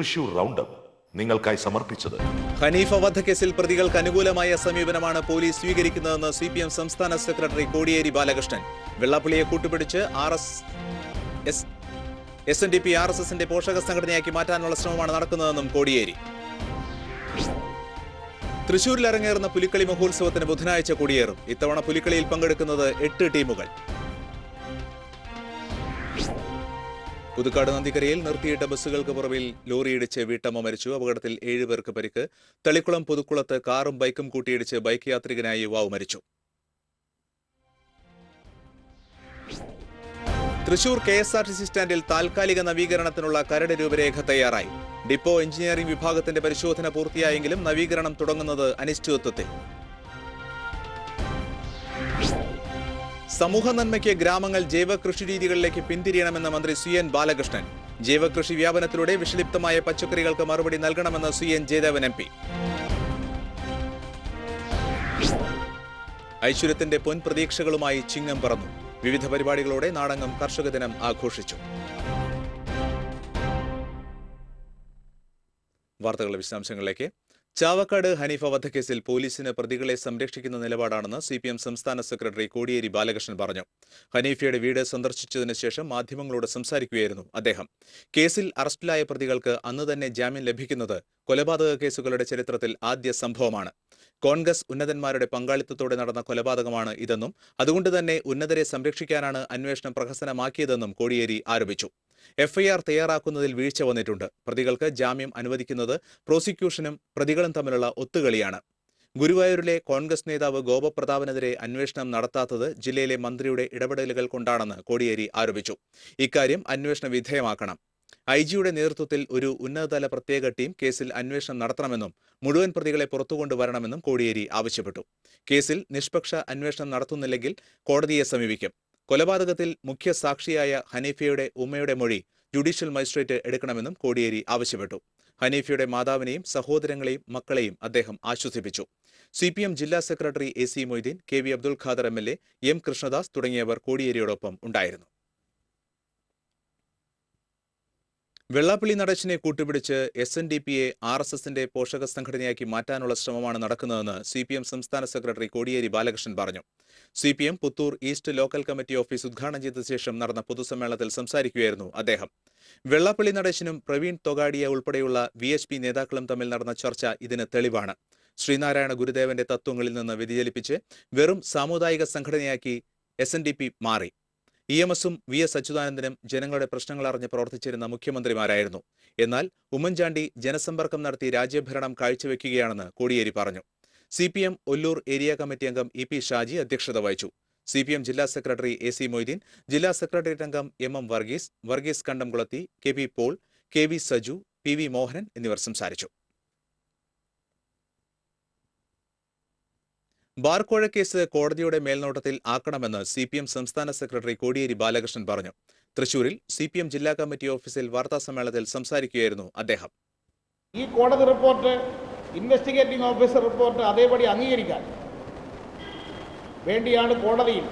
Thrissur roundup നിങ്ങൾക്കായി സമർപ്പിച്ചത്. ഹനീഫ വധക്കേസിൽ പ്രതികൾക്ക് അനുകൂലമായ സമീപനമാണ് പോലീസ് സ്വീകരിക്കുന്നതെന്ന് സി പി എം സംസ്ഥാന സെക്രട്ടറി കോടിയേരി ബാലകൃഷ്ണൻ. വെള്ളാപ്പള്ളിയെ കൂട്ടുപിടിച്ച് R S S S N D P R S എസിന്റെ പോഷക സംഘടനയാക്കി മാറ്റാനുള്ള ശ്രമമാണ് നടക്കുന്നതെന്നും കോടിയേരി. തൃശൂരിൽ അരങ്ങേറുന്ന പുലിക്കളി മഹോത്സവത്തിന് ബുധനാഴ്ച കൊടിയേറും. ഇത്തവണ പുലിക്കളിയിൽ പങ്കെടുക്കുന്നത് എട്ട് ടീമുകൾ. പുതുക്കാട് നന്ദിക്കരയിൽ നിർത്തിയിട്ട ബസ്സുകൾക്ക് പുറകിൽ ലോറിയിടിച്ച് വീട്ടമ്മ മരിച്ചു. അപകടത്തിൽ ഏഴുപേർക്ക് പരിക്ക്. തളിക്കുളം പുതുക്കുളത്ത് കാറും ബൈക്കും കൂട്ടിയിടിച്ച് ബൈക്ക് യാത്രികനായ യുവാവ് മരിച്ചു. Thrissur K S R T C സ്റ്റാൻഡിൽ താൽക്കാലിക നവീകരണത്തിനുള്ള കരട് രൂപരേഖ തയ്യാറായി. ഡിപ്പോ എഞ്ചിനീയറിംഗ് വിഭാഗത്തിന്റെ പരിശോധന പൂർത്തിയായെങ്കിലും നവീകരണം തുടങ്ങുന്നത് അനിശ്ചിതത്വത്തിൽ. സമൂഹ നന്മയ്ക്ക് ഗ്രാമങ്ങൾ ജൈവ കൃഷി രീതികളിലേക്ക് പിന്തിരിയണമെന്ന മന്ത്രി സി എൻ ബാലകൃഷ്ണൻ. ജൈവ കൃഷി വ്യാപനത്തിലൂടെ വിഷലിപ്തമായ പച്ചക്കറികൾക്ക് മറുപടി നൽകണമെന്ന് C N Jayadevan M P. ഐശ്വര്യത്തിന്റെ പൊൻപ്രതീക്ഷകളുമായി ചിങ്ങം പറന്നു. വിവിധ പരിപാടികളോടെ നാടകം കർഷക ദിനം ആഘോഷിച്ചു. വാർത്തകളുടെ വിശദാംശങ്ങളിലേക്ക് ചാവക്കാട് ഹനീഫ വധക്കേസിൽ പോലീസിന് പ്രതികളെ സംരക്ഷിക്കുന്ന നിലപാടാണെന്ന് സി പി എം സംസ്ഥാന സെക്രട്ടറി കോടിയേരി ബാലകൃഷ്ണൻ പറഞ്ഞു. ഹനീഫയുടെ വീട് സന്ദർശിച്ചതിന് ശേഷം മാധ്യമങ്ങളോട് സംസാരിക്കുകയായിരുന്നു അദ്ദേഹം. കേസിൽ അറസ്റ്റിലായ പ്രതികൾക്ക് അന്ന് തന്നെ ജാമ്യം ലഭിക്കുന്നത് കൊലപാതക കേസുകളുടെ ചരിത്രത്തിൽ ആദ്യ സംഭവമാണ്. കോൺഗ്രസ് ഉന്നതന്മാരുടെ പങ്കാളിത്തത്തോടെ നടന്ന കൊലപാതകമാണ് ഇതെന്നും അതുകൊണ്ട് തന്നെ ഉന്നതരെ സംരക്ഷിക്കാനാണ് അന്വേഷണം പ്രഹസനമാക്കിയതെന്നും കോടിയേരി ആരോപിച്ചു. എഫ്ഐആർ തയ്യാറാക്കുന്നതിൽ വീഴ്ച വന്നിട്ടുണ്ട്. പ്രതികൾക്ക് ജാമ്യം അനുവദിക്കുന്നത് പ്രോസിക്യൂഷനും പ്രതികളും തമ്മിലുള്ള ഒത്തുകളിയാണ്. ഗുരുവായൂരിലെ കോൺഗ്രസ് നേതാവ് ഗോപപ്രതാപനെതിരെ അന്വേഷണം നടത്താത്തത് ജില്ലയിലെ മന്ത്രിയുടെ ഇടപെടലുകൾ കൊണ്ടാണെന്ന് കോടിയേരി ആരോപിച്ചു. ഇക്കാര്യം അന്വേഷണ വിധേയമാക്കണം. ഐ ജിയുടെ നേതൃത്വത്തിൽ ഒരു ഉന്നതതല പ്രത്യേക ടീം കേസിൽ അന്വേഷണം നടത്തണമെന്നും മുഴുവൻ പ്രതികളെ പുറത്തുകൊണ്ടുവരണമെന്നും കോടിയേരി ആവശ്യപ്പെട്ടു. കേസിൽ നിഷ്പക്ഷ അന്വേഷണം നടത്തുന്നില്ലെങ്കിൽ കോടതിയെ സമീപിക്കും. കൊലപാതകത്തിൽ മുഖ്യ സാക്ഷിയായ ഹനീഫയുടെ ഉമ്മയുടെ മൊഴി ജുഡീഷ്യൽ മജിസ്ട്രേറ്റ് എടുക്കണമെന്നും കോടിയേരി ആവശ്യപ്പെട്ടു. ഹനീഫയുടെ മാതാവിനെയും സഹോദരങ്ങളെയും മക്കളെയും അദ്ദേഹം ആശ്വസിപ്പിച്ചു. സി പി എം ജില്ലാ secretary A C Moideen K V Abdul Khader M L A M Krishnadas തുടങ്ങിയവർ കോടിയേരിയോടൊപ്പം ഉണ്ടായിരുന്നു. വെള്ളാപ്പള്ളി നടേശിനെ കൂട്ടുപിടിച്ച് എസ് എൻ ഡി പിയെ ആർ എസ് എസിന്റെ പോഷക സംഘടനയാക്കി മാറ്റാനുള്ള ശ്രമമാണ് നടക്കുന്നതെന്ന് സി പി എം സംസ്ഥാന സെക്രട്ടറി കോടിയേരി ബാലകൃഷ്ണൻ പറഞ്ഞു. C P M Puthur east local committee office ഉദ്ഘാടനം ചെയ്ത ശേഷം നടന്ന പൊതുസമ്മേളനത്തിൽ സംസാരിക്കുകയായിരുന്നു അദ്ദേഹം. വെള്ളാപ്പള്ളി നടേശനും പ്രവീൺ തൊഗാഡിയ ഉൾപ്പെടെയുള്ള വി എച്ച് പി നേതാക്കളും തമ്മിൽ നടന്ന ചർച്ച ഇതിന് തെളിവാണ്. ശ്രീനാരായണ ഗുരുദേവന്റെ തത്വങ്ങളിൽ നിന്ന് വ്യതിചലിപ്പിച്ച് വെറും സാമുദായിക സംഘടനയാക്കി എസ് മാറി. ഇ എം എസും വി എസ് അച്യുതാനന്ദനും ജനങ്ങളുടെ പ്രശ്നങ്ങൾ അറിഞ്ഞ് പ്രവർത്തിച്ചിരുന്ന മുഖ്യമന്ത്രിമാരായിരുന്നു. എന്നാൽ ഉമ്മൻചാണ്ടി ജനസമ്പർക്കം നടത്തി രാജ്യഭരണം കാഴ്ചവെക്കുകയാണെന്ന് കോടിയേരി പറഞ്ഞു. C P M Ollur area committee അംഗം ഇ പി ഷാജി അധ്യക്ഷത വഹിച്ചു. സി പി എം ജില്ലാ സെക്രട്ടറി എ സി മൊയ്തീൻ ജില്ലാ സെക്രട്ടേറിയറ്റ് അംഗം M M Varghese Varghese Kandamkulathy K P Paul K V Saju P V Mohanan എന്നിവർ സംസാരിച്ചു. ബാർക്കോഴ കേസ് കോടതിയുടെ മേൽനോട്ടത്തിൽ ആക്കണമെന്ന് സി പി എം സംസ്ഥാന സെക്രട്ടറി കോടിയേരി ബാലകൃഷ്ണൻ പറഞ്ഞു. തൃശൂരിൽ സി പി എം ജില്ലാ കമ്മിറ്റി ഓഫീസിൽ വാർത്താ സമ്മേളനത്തിൽ സംസാരിക്കുകയായിരുന്നു അദ്ദേഹം. ഈ കോടതി റിപ്പോർട്ട് ഇൻവെസ്റ്റിഗേറ്റിംഗ് ഓഫീസർ റിപ്പോർട്ട് അതേപടി അംഗീകരിക്കാൻ വേണ്ടിയാണ് കോടതിയിൽ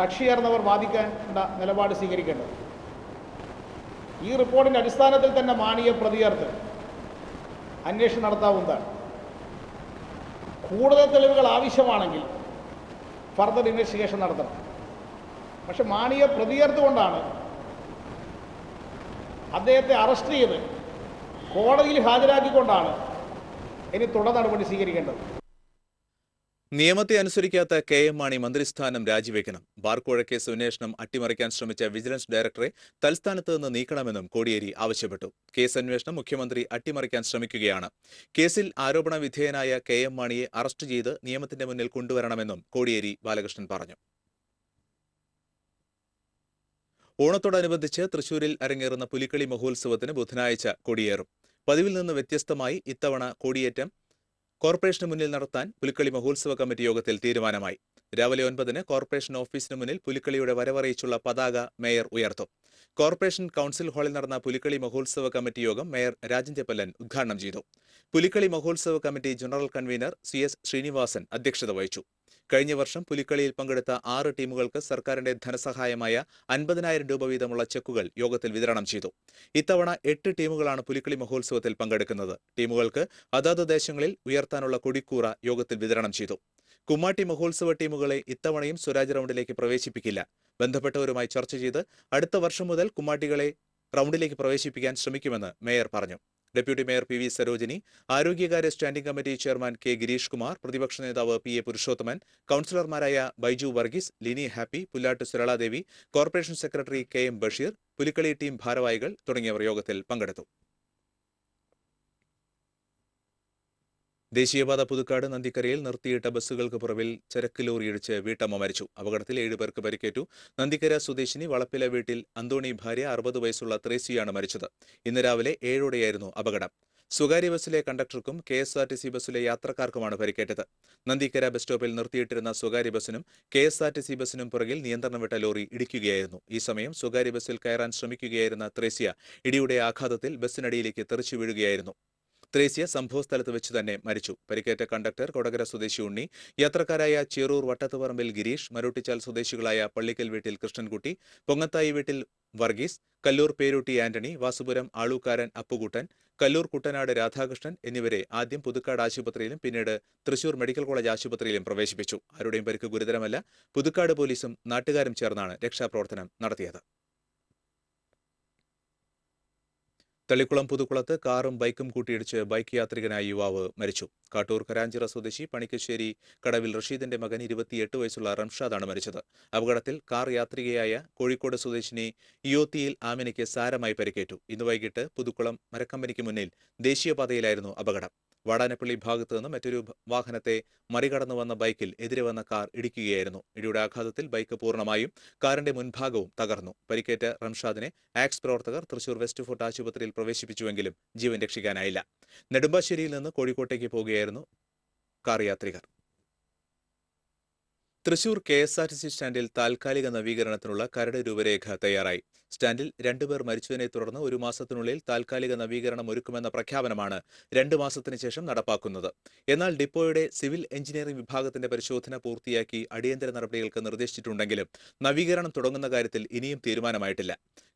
കക്ഷി ചേർന്നവർ വാദിക്കേണ്ട നിലപാട് സ്വീകരിക്കേണ്ടത്. ഈ റിപ്പോർട്ടിന്റെ അടിസ്ഥാനത്തിൽ തന്നെ മാണിയെ പ്രതിയേർത്ത് അന്വേഷണം നടത്താവുന്നതാണ്. കൂടുതൽ തെളിവുകൾ ആവശ്യമാണെങ്കിൽ ഫർദർ ഇൻവെസ്റ്റിഗേഷൻ നടത്തണം. പക്ഷെ മാണിയെ പ്രതിയേർത്തുകൊണ്ടാണ് അദ്ദേഹത്തെ അറസ്റ്റ് ചെയ്ത് കോടതിയിൽ ഹാജരാക്കിക്കൊണ്ടാണ് ഇനി തുടർ നടപടി സ്വീകരിക്കേണ്ടത്. നിയമത്തെ അനുസരിക്കാത്ത കെ എം മാണി മന്ത്രിസ്ഥാനം രാജിവെക്കണം. ബാർക്കോഴ കേസ് അന്വേഷണം അട്ടിമറിക്കാൻ ശ്രമിച്ച വിജിലൻസ് ഡയറക്ടറെ തൽസ്ഥാനത്ത് നിന്ന് നീക്കണമെന്നും കോടിയേരി ആവശ്യപ്പെട്ടു. കേസ് അന്വേഷണം മുഖ്യമന്ത്രി അട്ടിമറിക്കാൻ ശ്രമിക്കുകയാണ്. കേസിൽ ആരോപണ വിധേയനായ കെ എം മാണിയെ അറസ്റ്റ് ചെയ്ത് നിയമത്തിന്റെ മുന്നിൽ കൊണ്ടുവരണമെന്നും കോടിയേരി ബാലകൃഷ്ണൻ പറഞ്ഞു. ഓണത്തോടനുബന്ധിച്ച് തൃശൂരിൽ അരങ്ങേറുന്ന പുലിക്കളി മഹോത്സവത്തിന് ബുധനാഴ്ച കൊടിയേറും. പതിവിൽ നിന്ന് വ്യത്യസ്തമായി ഇത്തവണ കൊടിയേറ്റം കോർപ്പറേഷന് മുന്നിൽ നടത്താൻ പുലിക്കളി മഹോത്സവ കമ്മിറ്റി യോഗത്തിൽ തീരുമാനമായി. രാവിലെ ഒൻപതിന് കോർപ്പറേഷൻ ഓഫീസിന് മുന്നിൽ പുലിക്കളിയുടെ വരവറിയിച്ചുള്ള പതാക മേയർ ഉയർത്തും. കോർപ്പറേഷൻ കൗൺസിൽ ഹാളിൽ നടന്ന പുലിക്കളി മഹോത്സവ കമ്മിറ്റി യോഗം മേയർ രാജൻ ചെപ്പല്ലൻ ഉദ്ഘാടനം ചെയ്തു. പുലിക്കളി മഹോത്സവ committee general convener C S Srinivasan അധ്യക്ഷത വഹിച്ചു. കഴിഞ്ഞ വർഷം പുലിക്കളിയിൽ പങ്കെടുത്ത ആറ് ടീമുകൾക്ക് സർക്കാരിന്റെ ധനസഹായമായ അൻപതിനായിരം രൂപ വീതമുള്ള ചെക്കുകൾ യോഗത്തിൽ വിതരണം ചെയ്തു. ഇത്തവണ എട്ട് ടീമുകളാണ് പുലിക്കളി മഹോത്സവത്തിൽ പങ്കെടുക്കുന്നത്. ടീമുകൾക്ക് അതാത് ദേശങ്ങളിൽ ഉയർത്താനുള്ള കൊടിക്കൂറ യോഗത്തിൽ വിതരണം ചെയ്തു. കുമ്മാട്ടി മഹോത്സവ ടീമുകളെ ഇത്തവണയും സ്വരാജ് റൗണ്ടിലേക്ക് പ്രവേശിപ്പിക്കില്ല. ബന്ധപ്പെട്ടവരുമായി ചർച്ച ചെയ്ത് അടുത്ത വർഷം മുതൽ കുമ്മാട്ടികളെ റൗണ്ടിലേക്ക് പ്രവേശിപ്പിക്കാൻ ശ്രമിക്കുമെന്ന് മേയർ പറഞ്ഞു. Deputy mayor P V Sarojini ആരോഗ്യകാര്യ standing committee chairman K Girish Kumar പ്രതിപക്ഷ നേതാവ് P A Purushothaman കൌൺസിലർമാരായ Baiju Varghese Lini Happy Pullatt Suraladevi corporation secretary K M Basheer Pulikali team ഭാരവാഹികൾ തുടങ്ങിയവർ യോഗത്തിൽ പങ്കെടുത്തു. ദേശീയപാത പുതുക്കാട് നന്ദിക്കരയിൽ നിർത്തിയിട്ട ബസ്സുകൾക്ക് പുറവിൽ ചരക്ക് ലോറിയിടിച്ച് വീട്ടമ്മ മരിച്ചു. അപകടത്തിൽ ഏഴുപേർക്ക് പരിക്കേറ്റു. നന്ദിക്കര സ്വദേശിനി വളപ്പില വീട്ടിൽ അന്തോണി ഭാര്യ അറുപത് വയസ്സുള്ള ത്രേസിയാണ് മരിച്ചത്. ഇന്ന് രാവിലെ ഏഴോടെയായിരുന്നു അപകടം. സ്വകാര്യ ബസ്സിലെ കണ്ടക്ടർക്കും K S R T C ബസ്സിലെ യാത്രക്കാർക്കുമാണ് പരിക്കേറ്റത്. നന്ദിക്കര ബസ് സ്റ്റോപ്പിൽ നിർത്തിയിട്ടിരുന്ന സ്വകാര്യ ബസ്സിനും K S R T C ബസ്സിനും പുറകിൽ നിയന്ത്രണം വിട്ട ലോറി ഇടിക്കുകയായിരുന്നു. ഈ സമയം സ്വകാര്യ ബസ്സിൽ കയറാൻ ശ്രമിക്കുകയായിരുന്ന ത്രേസ്യ ഇടിയുടെ ആഘാതത്തിൽ ബസ്സിനടിയിലേക്ക് തെറിച്ചു വീഴുകയായിരുന്നു. ത്രേസ്യ സംഭവസ്ഥലത്ത് വെച്ച് തന്നെ മരിച്ചു. പരിക്കേറ്റ കണ്ടക്ടർ കൊടകര സ്വദേശി ഉണ്ണി യാത്രക്കാരായ ചേറൂർ വട്ടത്തുപറമ്പിൽ ഗിരീഷ് മരോട്ടിച്ചാൽ സ്വദേശികളായ പള്ളിക്കൽ വീട്ടിൽ കൃഷ്ണൻകുട്ടി പൊങ്ങത്തായി വീട്ടിൽ വർഗീസ് കല്ലൂർ പേരൂട്ടി ആന്റണി വാസുപുരം ആളൂക്കാരൻ അപ്പുകുട്ടൻ കല്ലൂർ കുട്ടനാട് രാധാകൃഷ്ണൻ എന്നിവരെ ആദ്യം പുതുക്കാട് ആശുപത്രിയിലും പിന്നീട് തൃശൂർ മെഡിക്കൽ കോളേജ് ആശുപത്രിയിലും പ്രവേശിപ്പിച്ചു. ആരുടെയും പരിക്ക് ഗുരുതരമല്ല. പുതുക്കാട് പോലീസും നാട്ടുകാരും ചേർന്നാണ് രക്ഷാപ്രവർത്തനം നടത്തിയത്. തളിക്കുളം പുതുക്കുളത്ത് കാറും ബൈക്കും കൂട്ടിയിടിച്ച് ബൈക്ക് യാത്രികനായ യുവാവ് മരിച്ചു. കാട്ടൂർ കരാഞ്ചിറ സ്വദേശി പണിക്കശ്ശേരി കടവിൽ റഷീദിന്റെ മകൻ ഇരുപത്തിയെട്ട് വയസ്സുള്ള റംഷാദാണ് മരിച്ചത്. അപകടത്തിൽ കാർ യാത്രികയായ കോഴിക്കോട് സ്വദേശിനി ഇയോത്തിയിൽ ആമിനയ്ക്ക് സാരമായി പരിക്കേറ്റു. ഇന്ന് വൈകിട്ട് പുതുക്കുളം മരക്കമ്പനിക്ക് മുന്നിൽ ദേശീയപാതയിലായിരുന്നു അപകടം. വാടാനപ്പള്ളി ഭാഗത്തു നിന്ന് മറ്റൊരു വാഹനത്തെ മറികടന്നു വന്ന ബൈക്കിൽ എതിരെ വന്ന കാർ ഇടിക്കുകയായിരുന്നു. ഇടിയുടെ ആഘാതത്തിൽ ബൈക്ക് പൂർണമായും കാറിന്റെ മുൻഭാഗവും തകർന്നു. പരിക്കേറ്റ റംഷാദിനെ ആക്സ് പ്രവർത്തകർ തൃശൂർ വെസ്റ്റ് ഫോർട്ട് ആശുപത്രിയിൽ പ്രവേശിപ്പിച്ചുവെങ്കിലും ജീവൻ രക്ഷിക്കാനായില്ല. നെടുമ്പാശ്ശേരിയിൽ നിന്ന് കോഴിക്കോട്ടേക്ക് പോകുകയായിരുന്നു car യാത്രികർ. Thrissur K S R T C സ്റ്റാൻഡിൽ താൽക്കാലിക നവീകരണത്തിനുള്ള കരട് രൂപരേഖ തയ്യാറായി. സ്റ്റാൻഡിൽ രണ്ടുപേർ മരിച്ചതിനെ തുടർന്ന് ഒരു മാസത്തിനുള്ളിൽ താൽക്കാലിക നവീകരണം ഒരുക്കുമെന്ന പ്രഖ്യാപനമാണ് രണ്ട് മാസത്തിന് ശേഷം നടപ്പാക്കുന്നത്. എന്നാൽ ഡിപ്പോയുടെ സിവിൽ എഞ്ചിനീയറിംഗ് വിഭാഗത്തിന്റെ പരിശോധന പൂർത്തിയാക്കി അടിയന്തര നടപടികൾക്ക് നിർദ്ദേശിച്ചിട്ടുണ്ടെങ്കിലും നവീകരണം തുടങ്ങുന്ന കാര്യത്തിൽ ഇനിയും തീരുമാനമായിട്ടില്ല.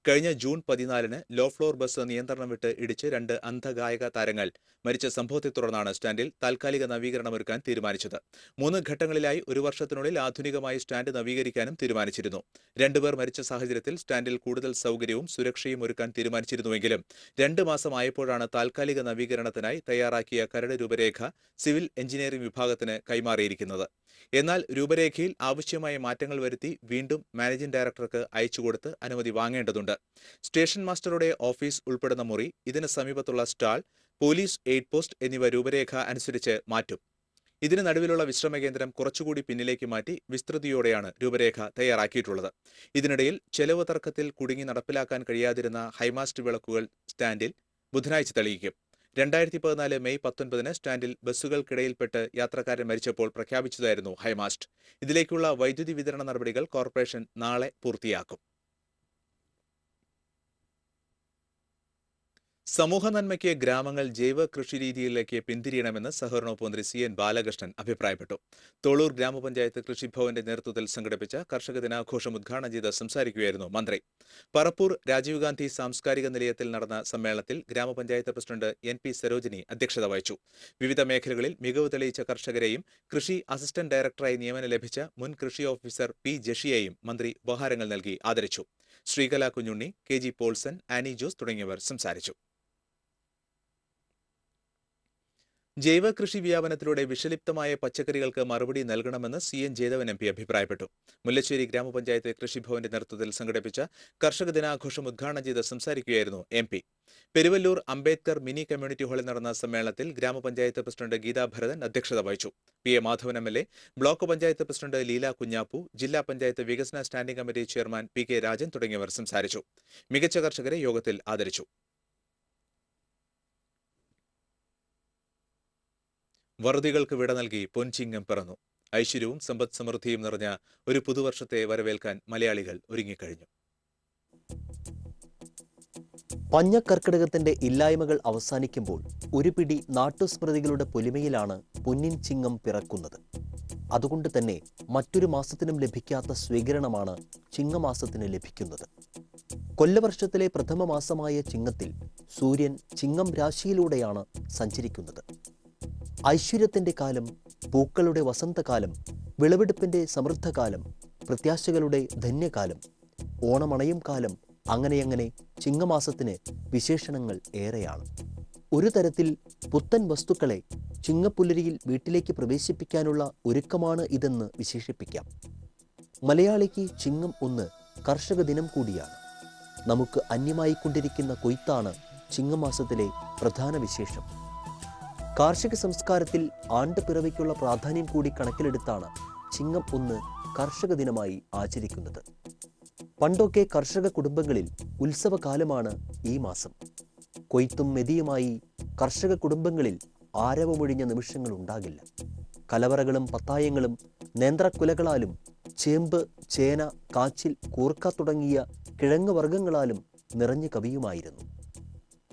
കഴിഞ്ഞ ജൂൺ പതിനാലിന് ലോ ഫ്ലോർ ബസ് നിയന്ത്രണം വിട്ട് ഇടിച്ച് രണ്ട് അന്ധഗായക താരങ്ങൾ മരിച്ച സംഭവത്തെ തുടർന്നാണ് സ്റ്റാൻഡിൽ താൽക്കാലിക നവീകരണം ഒരുക്കാൻ തീരുമാനിച്ചത്. മൂന്ന് ഘട്ടങ്ങളിലായി ഒരു വർഷത്തിനുള്ളിൽ ആധുനികമായി സ്റ്റാൻഡ് നവീകരിക്കാനും തീരുമാനിച്ചിരുന്നു. രണ്ടുപേർ മരിച്ച സാഹചര്യത്തിൽ സ്റ്റാൻഡിൽ കൂടുതൽ സൗകര്യവും സുരക്ഷയും ഒരുക്കാൻ തീരുമാനിച്ചിരുന്നുവെങ്കിലും രണ്ട് മാസമായപ്പോഴാണ് താൽക്കാലിക നവീകരണത്തിനായി തയ്യാറാക്കിയ കരട് രൂപരേഖ സിവിൽ എഞ്ചിനീയറിംഗ് വിഭാഗത്തിന് കൈമാറിയിരിക്കുന്നത്. എന്നാൽ രൂപരേഖയിൽ ആവശ്യമായ മാറ്റങ്ങൾ വരുത്തി വീണ്ടും മാനേജിംഗ് ഡയറക്ടർക്ക് അയച്ചുകൊടുത്ത് അനുമതി വാങ്ങേണ്ടതുണ്ട്. സ്റ്റേഷൻ മാസ്റ്ററുടെ ഓഫീസ് ഉൾപ്പെടുന്ന മുറി ഇതിന് സമീപത്തുള്ള സ്റ്റാൾ പോലീസ് എയ്ഡ് പോസ്റ്റ് എന്നിവ രൂപരേഖ അനുസരിച്ച് മാറ്റും. ഇതിന് നടുവിലുള്ള വിശ്രമ കേന്ദ്രം കുറച്ചുകൂടി പിന്നിലേക്ക് മാറ്റി വിസ്തൃതിയോടെയാണ് രൂപരേഖ തയ്യാറാക്കിയിട്ടുള്ളത്. ഇതിനിടയിൽ ചെലവ് തർക്കത്തിൽ കുടുങ്ങി നടപ്പിലാക്കാൻ കഴിയാതിരുന്ന ഹൈമാസ്റ്റ് വിളക്കുകൾ സ്റ്റാൻഡിൽ ബുധനാഴ്ച തെളിയിക്കും. രണ്ടായിരത്തി പതിനാല് മെയ് പത്തൊൻപതിന് സ്റ്റാൻഡിൽ ബസ്സുകൾക്കിടയിൽപ്പെട്ട് യാത്രക്കാരൻ മരിച്ചപ്പോൾ പ്രഖ്യാപിച്ചതായിരുന്നു ഹൈമാസ്റ്റ്. ഇതിലേക്കുള്ള വൈദ്യുതി വിതരണ നടപടികൾ കോർപ്പറേഷൻ നാളെ പൂർത്തിയാക്കും. സമൂഹ നന്മയ്ക്ക് ഗ്രാമങ്ങൾ ജൈവ കൃഷി രീതിയിലേക്ക് പിന്തിരിയണമെന്ന് സഹകരണ വകുപ്പ് മന്ത്രി സി എൻ ബാലകൃഷ്ണൻ അഭിപ്രായപ്പെട്ടു. തൊളൂർ ഗ്രാമപഞ്ചായത്ത് കൃഷിഭവന്റെ നേതൃത്വത്തിൽ സംഘടിപ്പിച്ച കർഷക ദിനാഘോഷം ഉദ്ഘാടനം ചെയ്ത് സംസാരിക്കുകയായിരുന്നു മന്ത്രി. പറപ്പൂർ രാജീവ് ഗാന്ധി സാംസ്കാരിക നിലയത്തിൽ നടന്ന സമ്മേളനത്തിൽ ഗ്രാമപഞ്ചായത്ത് പ്രസിഡന്റ് എൻ പി സരോജിനി അധ്യക്ഷത വഹിച്ചു. വിവിധ മേഖലകളിൽ മികവ് തെളിയിച്ച കർഷകരെയും കൃഷി അസിസ്റ്റന്റ് ഡയറക്ടറായി നിയമനം ലഭിച്ച മുൻ കൃഷി ഓഫീസർ പി ജഷിയെയും മന്ത്രി ഉപഹാരങ്ങൾ നൽകി ആദരിച്ചു. Sreekala Kunjunni K G Paulson Annie Jose തുടങ്ങിയവർ സംസാരിച്ചു. ജൈവ കൃഷി വ്യാപനത്തിലൂടെ വിഷലിപ്തമായ പച്ചക്കറികൾക്ക് മറുപടി നൽകണമെന്ന് C N Jayadevan M P അഭിപ്രായപ്പെട്ടു. മുല്ലശ്ശേരി ഗ്രാമപഞ്ചായത്ത് കൃഷിഭവന്റെ നേതൃത്വത്തിൽ സംഘടിപ്പിച്ച കർഷക ദിനാഘോഷം ഉദ്ഘാടനം ചെയ്ത് സംസാരിക്കുകയായിരുന്നു M P. Peruvallur Ambedkar mini community ഹാളിൽ നടന്ന സമ്മേളനത്തിൽ ഗ്രാമപഞ്ചായത്ത് പ്രസിഡന്റ് ഗീതാ ഭരതൻ അധ്യക്ഷത വഹിച്ചു. P A Madhavan M L A block panchayat president Leela Kunjappu ജില്ലാ പഞ്ചായത്ത് വികസന standing committee chairman P K Rajan തുടങ്ങിയവർ സംസാരിച്ചു. മികച്ച കർഷകരെ യോഗത്തിൽ ആദരിച്ചു. വറുതികൾക്ക് വിട നൽകി പൊൻചിങ്ങം പിറന്നു. ഐശ്വര്യവും സമ്പദ് സമൃദ്ധിയും നിറഞ്ഞ ഒരു പുതുവർഷത്തെ വരവേൽക്കാൻ മലയാളികൾ ഒരുങ്ങിക്കഴിഞ്ഞു. പഞ്ഞക്കർക്കിടകത്തിന്റെ ഇല്ലായ്മകൾ അവസാനിക്കുമ്പോൾ ഒരു പിടി നാട്ടുസ്മൃതികളുടെ പൊലിമയിലാണ് പൊന്നിൻ ചിങ്ങം പിറക്കുന്നത്. അതുകൊണ്ട് തന്നെ മറ്റൊരു മാസത്തിനും ലഭിക്കാത്ത സ്വീകരണമാണ് ചിങ്ങമാസത്തിന് ലഭിക്കുന്നത്. കൊല്ലവർഷത്തിലെ പ്രഥമ മാസമായ ചിങ്ങത്തിൽ സൂര്യൻ ചിങ്ങം രാശിയിലൂടെയാണ് സഞ്ചരിക്കുന്നത്. ഐശ്വര്യത്തിന്റെ കാലം പൂക്കളുടെ വസന്തകാലം വിളവെടുപ്പിന്റെ സമൃദ്ധകാലം പ്രത്യാശകളുടെ ധന്യകാലം ഓണമണയും കാലം അങ്ങനെയങ്ങനെ ചിങ്ങമാസത്തിന് വിശേഷണങ്ങൾ ഏറെയാണ്. ഒരു തരത്തിൽ പുത്തൻ വസ്തുക്കളെ ചിങ്ങപ്പുലരിയിൽ വീട്ടിലേക്ക് പ്രവേശിപ്പിക്കാനുള്ള ഒരുക്കമാണ് ഇതെന്ന് വിശേഷിപ്പിക്കാം. മലയാളിക്ക് ചിങ്ങം ഒന്ന് കർഷക ദിനം കൂടിയാണ്. നമുക്ക് അന്യമായിക്കൊണ്ടിരിക്കുന്ന കൊയ്ത്താണ് ചിങ്ങമാസത്തിലെ പ്രധാന വിശേഷം. കാർഷിക സംസ്കാരത്തിൽ ആണ്ടുപിറവിക്കുള്ള പ്രാധാന്യം കൂടി കണക്കിലെടുത്താണ് ചിങ്ങം ഒന്ന് കർഷക ദിനമായി ആചരിക്കുന്നത്. പണ്ടൊക്കെ കർഷക കുടുംബങ്ങളിൽ ഉത്സവകാലമാണ് ഈ മാസം. കൊയ്ത്തും മെതിയുമായി കർഷക കുടുംബങ്ങളിൽ ആരവമൊഴിഞ്ഞ നിമിഷങ്ങൾ ഉണ്ടാകില്ല കലവറകളും പത്തായങ്ങളും നേന്ത്രക്കുലകളാലും ചേമ്പ് ചേന കാച്ചിൽ കൂർക്ക തുടങ്ങിയ കിഴങ്ങ് വർഗങ്ങളാലും നിറഞ്ഞു കവിയുമായിരുന്നു.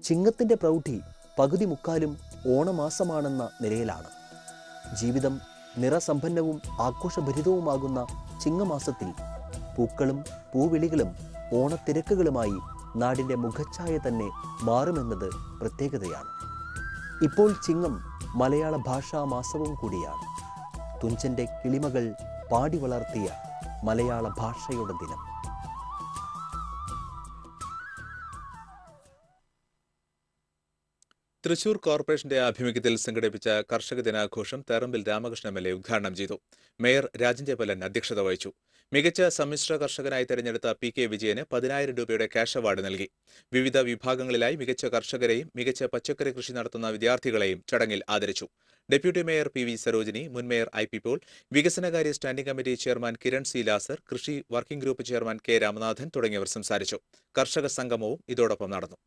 ചിങ്ങത്തിന്റെ പ്രൗഢി പകുതി മുക്കാലും ഓണമാസമാണെന്ന നിലയിലാണ്. ജീവിതം നിറസമ്പന്നവും ആഘോഷഭരിതവുമാകുന്ന ചിങ്ങമാസത്തിൽ പൂക്കളും പൂവിളികളും ഓണത്തിരക്കുകളുമായി നാടിന്റെ മുഖച്ഛായ തന്നെ മാറുമെന്നത് പ്രത്യേകതയാണ്. ഇപ്പോൾ ചിങ്ങം മലയാള ഭാഷാ മാസവും കൂടിയാണ്. തുഞ്ചന്റെ കിളിമകൾ പാടി വളർത്തിയ മലയാള ഭാഷയുടെ ദിനം. തൃശൂർ കോർപ്പറേഷന്റെ ആഭിമുഖ്യത്തിൽ സംഘടിപ്പിച്ച കർഷക ദിനാഘോഷം Therambil Ramakrishnan M L A ഉദ്ഘാടനം ചെയ്തു. മേയർ രാജൻ ജയപലൻ അധ്യക്ഷത വഹിച്ചു. മികച്ച സമ്മിശ്ര കർഷകനായി തെരഞ്ഞെടുത്ത പി കെ വിജയന് പതിനായിരം രൂപയുടെ ക്യാഷ് അവാർഡ് നൽകി. വിവിധ വിഭാഗങ്ങളിലായി മികച്ച കർഷകരെയും മികച്ച പച്ചക്കറി കൃഷി നടത്തുന്ന വിദ്യാർത്ഥികളെയും ചടങ്ങിൽ ആദരിച്ചു. Deputy mayor P V Sarojini മുൻ മേയർ ഐ പി പോൾ വികസനകാര്യ standing committee chairman Kiran C Lazar കൃഷി working group chairman K Ramanathan തുടങ്ങിയവർ സംസാരിച്ചു. കർഷക സംഗമവും ഇതോടൊപ്പം നടന്നു.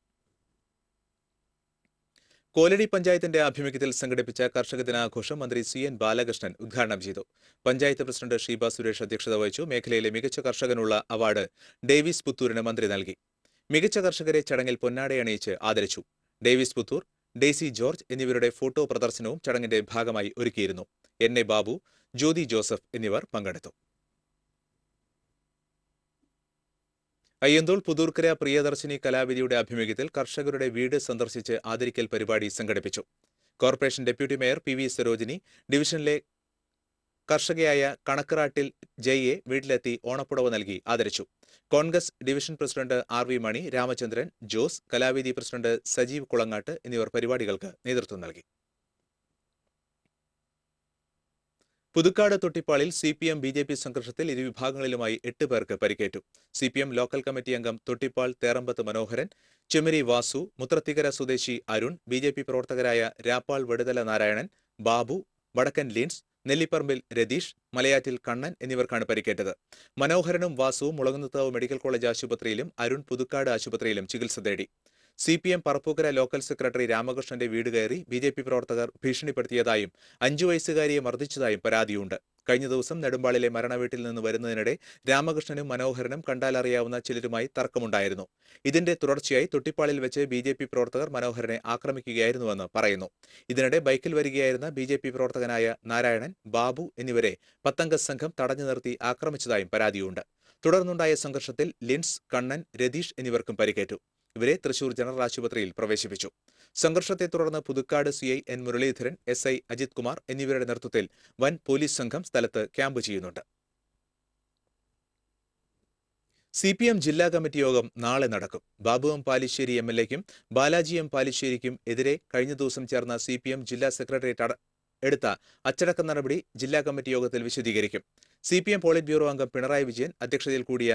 കോലടി പഞ്ചായത്തിന്റെ ആഭിമുഖ്യത്തിൽ സംഘടിപ്പിച്ച കർഷക ദിനാഘോഷം മന്ത്രി സി എൻ ബാലകൃഷ്ണൻ ഉദ്ഘാടനം ചെയ്തു. പഞ്ചായത്ത് പ്രസിഡന്റ് ഷീബ സുരേഷ് അധ്യക്ഷത വഹിച്ചു. മേഖലയിലെ മികച്ച കർഷകനുള്ള അവാർഡ് ഡേവിസ് പുത്തൂരിന് മന്ത്രി നൽകി. മികച്ച കർഷകരെ ചടങ്ങിൽ പൊന്നാടയണിയിച്ച് ആദരിച്ചു. ഡേവിസ് പുത്തൂർ ഡേസി ജോർജ് എന്നിവരുടെ ഫോട്ടോ പ്രദർശനവും ചടങ്ങിന്റെ ഭാഗമായി ഒരുക്കിയിരുന്നു. എൻ എ ബാബു ജ്യോതി ജോസഫ് എന്നിവർ പങ്കെടുത്തു. അയ്യന്തോൾ പുതൂർക്കര പ്രിയദർശിനി കലാവിധിയുടെ ആഭിമുഖ്യത്തിൽ കർഷകരുടെ വീട് സന്ദർശിച്ച് ആദരിക്കൽ പരിപാടി സംഘടിപ്പിച്ചു. Corporation deputy mayor P V Sarojini ഡിവിഷനിലെ കർഷകയായ കണക്കറാട്ടിൽ ജയ്യെ വീട്ടിലെത്തി ഓണപ്പുടവ നൽകി ആദരിച്ചു. Congress division president R V Mani Ramachandran Jose Kalavedi president Sajeev Kulangattu എന്നിവർ പരിപാടികൾക്ക് നേതൃത്വം നൽകി. Puthukkad തൊട്ടിപ്പാളിൽ C P M B J P സംഘർഷത്തിൽ ഇരുവിഭാഗങ്ങളിലുമായി എട്ട് പേർക്ക് പരിക്കേറ്റു. C P M local committee അംഗം തൊട്ടിപ്പാൾ തേറമ്പത്ത് മനോഹരൻ ചെമ്മരി വാസു മുത്രത്തിക്കര സ്വദേശി അരുൺ ബി ജെ പി പ്രവർത്തകരായ രാപ്പാൾ വെടുതല നാരായണൻ ബാബു വടക്കൻ ലിൻസ് നെല്ലിപ്പറമ്പിൽ രതീഷ് മലയാറ്റിൽ കണ്ണൻ എന്നിവർക്കാണ് പരിക്കേറ്റത്. മനോഹരനും വാസുവും മുളകുന്നത്താവ് മെഡിക്കൽ കോളേജ് ആശുപത്രിയിലും അരുൺ പുതുക്കാട് ആശുപത്രിയിലും ചികിത്സ തേടി. C P M Parappookkara local secretary രാമകൃഷ്ണന്റെ വീട് കയറി ബി ജെ പി പ്രവർത്തകർ ഭീഷണിപ്പെടുത്തിയതായും അഞ്ചു വയസ്സുകാരിയെ മർദ്ദിച്ചതായും പരാതിയുണ്ട്. കഴിഞ്ഞ ദിവസം നെടുമ്പാളിലെ മരണവീട്ടിൽ നിന്ന് വരുന്നതിനിടെ രാമകൃഷ്ണനും മനോഹരനും കണ്ടാലറിയാവുന്ന ചിലരുമായി തർക്കമുണ്ടായിരുന്നു. ഇതിന്റെ തുടർച്ചയായി തൊട്ടിപ്പാളിൽ വെച്ച് ബി ജെ പി പ്രവർത്തകർ മനോഹരനെ ആക്രമിക്കുകയായിരുന്നുവെന്ന് പറയുന്നു. ഇതിനിടെ ബൈക്കിൽ വരികയായിരുന്ന ബി ജെ പി പ്രവർത്തകനായ നാരായണൻ ബാബു എന്നിവരെ പത്തംഗ സംഘം തടഞ്ഞു നിർത്തി ആക്രമിച്ചതായും പരാതിയുണ്ട്. തുടർന്നുണ്ടായ സംഘർഷത്തിൽ ലിൻസ് കണ്ണൻ രതീഷ് എന്നിവർക്കും പരിക്കേറ്റു. ഇവരെ തൃശൂർ ജനറൽ ആശുപത്രിയിൽ പ്രവേശിപ്പിച്ചു. സംഘർഷത്തെ തുടർന്ന് Puthukkad C I N Muraleedharan S I Ajith Kumar എന്നിവരുടെ നേതൃത്വത്തിൽ വൻ പോലീസ് സംഘം സ്ഥലത്ത് ക്യാമ്പ് ചെയ്യുന്നുണ്ട്. സി പി എം ജില്ലാ കമ്മിറ്റി യോഗം നാളെ നടക്കും. Babu M Palissery M L എക്കും Balaji M പാലിശ്ശേരിക്കും എതിരെ കഴിഞ്ഞ ദിവസം ചേർന്ന സി പി എം ജില്ലാ സെക്രട്ടേറിയറ്റ് എടുത്ത അച്ചടക്ക നടപടി ജില്ലാ കമ്മിറ്റി യോഗത്തിൽ വിശദീകരിക്കും. C P M polit bureau അംഗം പിണറായി വിജയൻ അധ്യക്ഷതയിൽ കൂടിയ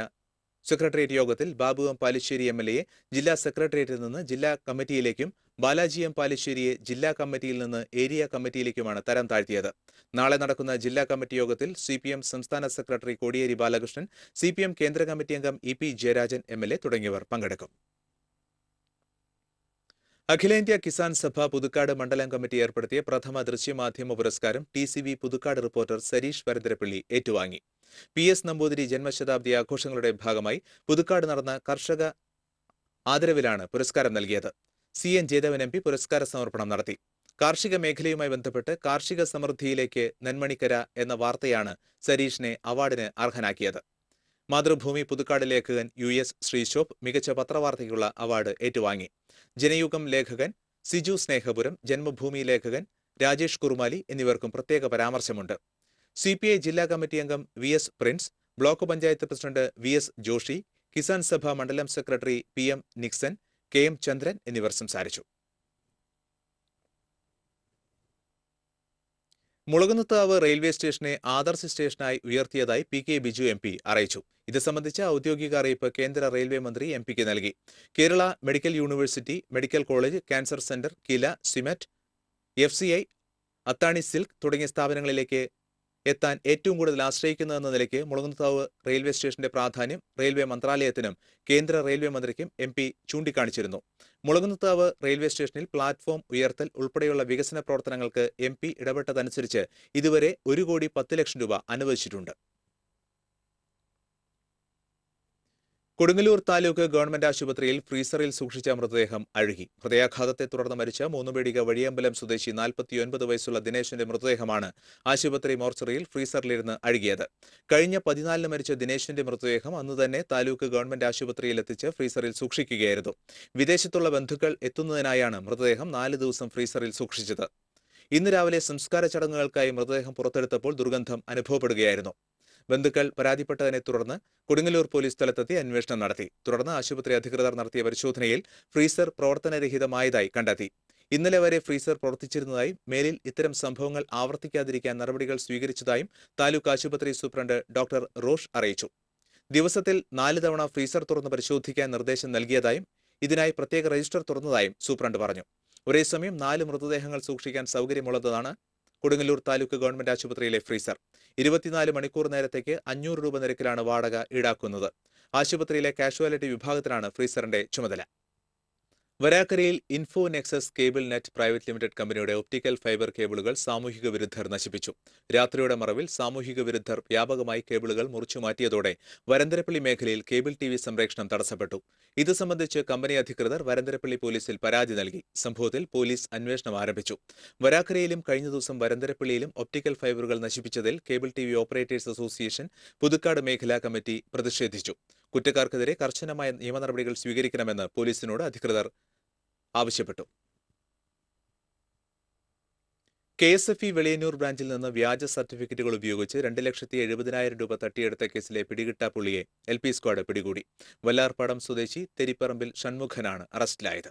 സെക്രട്ടേറിയറ്റ് യോഗത്തിൽ Babu M Palissery M L എയെ ജില്ലാ സെക്രട്ടേറിയറ്റിൽ നിന്ന് ജില്ലാ കമ്മിറ്റിയിലേക്കും ബാലാജി എം പാലിശ്ശേരിയെ ജില്ലാ കമ്മിറ്റിയിൽ നിന്ന് ഏരിയ കമ്മിറ്റിയിലേക്കുമാണ് തരം താഴ്ത്തിയത്. നാളെ നടക്കുന്ന ജില്ലാ കമ്മിറ്റി യോഗത്തിൽ സി പി എം സംസ്ഥാന secretary Kodiyeri Balakrishnan C P M കേന്ദ്ര കമ്മിറ്റി അംഗം E P Jayarajan M L A തുടങ്ങിയവർ പങ്കെടുക്കും. അഖിലേന്ത്യാ കിസാൻ സഭ പുതുക്കാട് മണ്ഡലം കമ്മിറ്റി ഏർപ്പെടുത്തിയ പ്രഥമ ദൃശ്യമാധ്യമ പുരസ്കാരം T C V Puthukkad reporter Sareesh Varantharappilly ഏറ്റുവാങ്ങി. പി എസ് നമ്പൂതിരി ജന്മശതാബ്ദി ആഘോഷങ്ങളുടെ ഭാഗമായി പുതുക്കാട് നടന്ന കർഷക ആദരവിലാണ് പുരസ്കാരം നൽകിയത്. C. N. Jayadevan M P പുരസ്കാര സമർപ്പണം നടത്തി. കാർഷിക മേഖലയുമായി ബന്ധപ്പെട്ട് കാർഷിക സമൃദ്ധിയിലേക്ക് നെന്മണിക്കര എന്ന വാർത്തയാണ് സരീഷിനെ അവാർഡിന് അർഹനാക്കിയത്. മാതൃഭൂമി പുതുക്കാട് ലേഖകൻ യു. എസ്. ശ്രീശോഭ് മികച്ച പത്രവാർത്തയ്ക്കുള്ള അവാർഡ് ഏറ്റുവാങ്ങി. ജനയുഗം ലേഖകൻ സിജു സ്നേഹപുരം ജന്മഭൂമി ലേഖകൻ രാജേഷ് കുറുമാലി എന്നിവർക്കും പ്രത്യേക പരാമർശമുണ്ട്. സി പി ഐ ജില്ലാ കമ്മിറ്റി അംഗം V S Prince block panchayat president V S Joshi Kisan Sabha മണ്ഡലം secretary P M Nixon K M Chandran എന്നിവർ സംസാരിച്ചു. മുളകുന്നത്താവ് റെയിൽവേ സ്റ്റേഷനെ ആദർശ സ്റ്റേഷനായി ഉയർത്തിയതായി P K Biju M P അറിയിച്ചു. ഇത് സംബന്ധിച്ച ഔദ്യോഗിക അറിയിപ്പ് കേന്ദ്ര റെയിൽവേ മന്ത്രി എം പിക്ക് നൽകി. Kerala medical university medical college cancer centre KILA SIMET F C I Athani silk തുടങ്ങിയ സ്ഥാപനങ്ങളിലേക്ക് എത്താൻ ഏറ്റവും കൂടുതൽ ആശ്രയിക്കുന്നതെന്ന നിലയ്ക്ക് മുളകുന്നത്താവ് റെയിൽവേ സ്റ്റേഷന്റെ പ്രാധാന്യം റെയിൽവേ മന്ത്രാലയത്തിനും കേന്ദ്ര റെയിൽവേ മന്ത്രിക്കും എം പി ചൂണ്ടിക്കാണിച്ചിരുന്നു. മുളകുന്നത്താവ് റെയിൽവേ സ്റ്റേഷനിൽ പ്ലാറ്റ്ഫോം ഉയർത്തൽ ഉൾപ്പെടെയുള്ള വികസന പ്രവർത്തനങ്ങൾക്ക് എം പി ഇടപെട്ടതനുസരിച്ച് ഇതുവരെ ഒരു കോടി പത്ത് ലക്ഷം രൂപ അനുവദിച്ചിട്ടുണ്ട്. കൊടുങ്ങല്ലൂർ താലൂക്ക് ഗവൺമെന്റ് ആശുപത്രിയിൽ ഫ്രീസറിൽ സൂക്ഷിച്ച മൃതദേഹം അഴുകി. ഹൃദയാഘാതത്തെ തുടർന്ന് മരിച്ച മൂന്നുപേടിക വഴിയമ്പലം സ്വദേശി നാൽപ്പത്തിയൊൻപത് വയസ്സുള്ള ദിനേശന്റെ മൃതദേഹമാണ് ആശുപത്രി മോർച്ചറിയിൽ ഫ്രീസറിലിരുന്ന് അഴുകിയത്. കഴിഞ്ഞ പതിനാലിന് മരിച്ച ദിനേശന്റെ മൃതദേഹം അന്ന് തന്നെ താലൂക്ക് ഗവൺമെന്റ് ആശുപത്രിയിൽ എത്തിച്ച് ഫ്രീസറിൽ സൂക്ഷിക്കുകയായിരുന്നു. വിദേശത്തുള്ള ബന്ധുക്കൾ എത്തുന്നതിനായാണ് മൃതദേഹം നാല് ദിവസം ഫ്രീസറിൽ സൂക്ഷിച്ചത്. ഇന്ന് രാവിലെ സംസ്കാര ചടങ്ങുകൾക്കായി മൃതദേഹം പുറത്തെടുത്തപ്പോൾ ദുർഗന്ധം അനുഭവപ്പെടുകയായിരുന്നു. ബന്ധുക്കൾ പരാതിപ്പെട്ടതിനെ തുടർന്ന് കൊടുങ്ങല്ലൂർ പോലീസ് സ്ഥലത്തെത്തി അന്വേഷണം നടത്തി. തുടർന്ന് ആശുപത്രി അധികൃതർ നടത്തിയ പരിശോധനയിൽ ഫ്രീസർ പ്രവർത്തനരഹിതമായതായി കണ്ടെത്തി. ഇന്നലെ വരെ ഫ്രീസർ പ്രവർത്തിച്ചിരുന്നതായും മേലിൽ ഇത്തരം സംഭവങ്ങൾ ആവർത്തിക്കാതിരിക്കാൻ നടപടികൾ സ്വീകരിച്ചതായും താലൂക്ക് ആശുപത്രി സൂപ്രണ്ട് ഡോക്ടർ റോഷ് അറിയിച്ചു. ദിവസത്തിൽ നാല് തവണ ഫ്രീസർ തുറന്ന് പരിശോധിക്കാൻ നിർദ്ദേശം നൽകിയതായും ഇതിനായി പ്രത്യേക രജിസ്റ്റർ തുറന്നതായും സൂപ്രണ്ട് പറഞ്ഞു. ഒരേസമയം നാല് മൃതദേഹങ്ങൾ സൂക്ഷിക്കാൻ സൗകര്യമുള്ളതാണ് കൊടുങ്ങല്ലൂർ താലൂക്ക് ഗവൺമെന്റ് ആശുപത്രിയിലെ ഫ്രീസർ. ഇരുപത്തിനാല് മണിക്കൂർ നേരത്തേക്ക് അഞ്ഞൂറ് രൂപ നിരക്കിലാണ് വാടക ഈടാക്കുന്നത്. ആശുപത്രിയിലെ കാഷ്വാലിറ്റി വിഭാഗത്തിലാണ് ഫ്രീസറിന്റെ ചുമതല. വരാക്കരയിൽ Info Nexus cable net private limited കമ്പനിയുടെ ഒപ്റ്റിക്കൽ ഫൈബർ കേബിളുകൾ സാമൂഹിക വിരുദ്ധർ നശിപ്പിച്ചു. രാത്രിയുടെ മറവിൽ സാമൂഹിക വിരുദ്ധർ വ്യാപകമായി കേബിളുകൾ മുറിച്ചു മാറ്റിയതോടെ വരന്തരപ്പള്ളി മേഖലയിൽ കേബിൾ ടി സംപ്രേഷണം തടസ്സപ്പെട്ടു. ഇത് സംബന്ധിച്ച് കമ്പനി അധികൃതർ വരന്തരപ്പള്ളി പോലീസിൽ പരാതി നൽകി. സംഭവത്തിൽ പോലീസ് അന്വേഷണം ആരംഭിച്ചു. വരാക്കരയിലും കഴിഞ്ഞ ദിവസം വരന്തരപ്പള്ളിയിലും ഒപ്റ്റിക്കൽ ഫൈബറുകൾ നശിപ്പിച്ചതിൽ cable TV operators association Puthukkad മേഖലാ കമ്മിറ്റി പ്രതിഷേധിച്ചു. കുറ്റക്കാർക്കെതിരെ കർശനമായ നിയമ നടപടികൾ സ്വീകരിക്കണമെന്ന് പോലീസിനോട് അധികൃതർ ആവശ്യപ്പെട്ടു. K S F E Veliyannur ബ്രാഞ്ചിൽ നിന്ന് വ്യാജ സർട്ടിഫിക്കറ്റുകൾ ഉപയോഗിച്ച് രണ്ട് ലക്ഷത്തി എഴുപതിനായിരം രൂപ തട്ടിയെടുത്ത കേസിലെ പിടികിട്ട പുള്ളിയെ എൽ പി സ്ക്വാഡ് പിടികൂടി. വല്ലാർപ്പാടം സ്വദേശി തെരിപ്പറമ്പിൽ ഷൺമുഖനാണ് അറസ്റ്റിലായത്.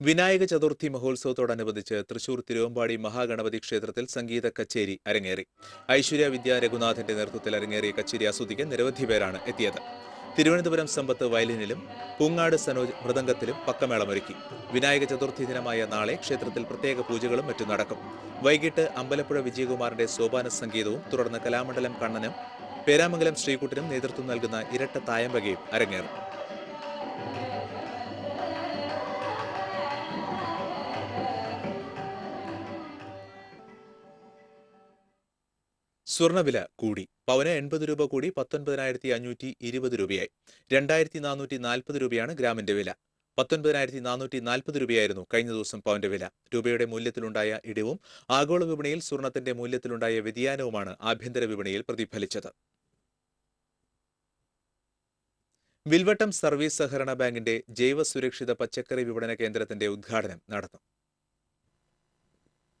വിനായക ചതുർത്ഥി മഹോത്സവത്തോടനുബന്ധിച്ച് തൃശൂർ തിരുവമ്പാടി മഹാഗണപതി ക്ഷേത്രത്തിൽ സംഗീത കച്ചേരി അരങ്ങേറി. ഐശ്വര്യ വിദ്യ രഘുനാഥന്റെ നേതൃത്വത്തിൽ അരങ്ങേറിയ കച്ചേരി ആസ്വദിക്കാൻ നിരവധി പേരാണ് എത്തിയത്. തിരുവനന്തപുരം സമ്പത്ത് വയലിനിലും പൂങ്ങാട് സനോജ് മൃദംഗത്തിലും പക്കമേളമൊരുക്കി. വിനായക ചതുർത്ഥി ദിനമായ നാളെ ക്ഷേത്രത്തിൽ പ്രത്യേക പൂജകളും മറ്റും നടക്കും. വൈകിട്ട് അമ്പലപ്പുഴ വിജയകുമാറിന്റെ സോപാന സംഗീതവും തുടർന്ന് കലാമണ്ഡലം കണ്ണനും പേരാമംഗലം ശ്രീകുട്ടനും നേതൃത്വം നൽകുന്ന ഇരട്ട തായമ്പകയും അരങ്ങേറും. സ്വർണവില കൂടി. പവന് എൺപത് രൂപ കൂടി പത്തൊൻപതിനായിരത്തി അഞ്ഞൂറ്റി ഇരുപത് രൂപയായി. രണ്ടായിരത്തി നാനൂറ്റി നാൽപ്പത് രൂപയാണ് ഗ്രാമിന്റെ വില. പത്തൊൻപതിനായിരത്തി നാനൂറ്റി നാൽപ്പത് രൂപയായിരുന്നു കഴിഞ്ഞ ദിവസം പവന്റെ വില. രൂപയുടെ മൂല്യത്തിലുണ്ടായ ഇടിവും ആഗോള വിപണിയിൽ സ്വർണത്തിന്റെ മൂല്യത്തിലുണ്ടായ വ്യതിയാനവുമാണ് ആഭ്യന്തര വിപണിയിൽ പ്രതിഫലിച്ചത്. വിൽവട്ടം സർവീസ് സഹകരണ ബാങ്കിന്റെ ജൈവ സുരക്ഷിത പച്ചക്കറി വിപണന കേന്ദ്രത്തിന്റെ ഉദ്ഘാടനം നടന്നു.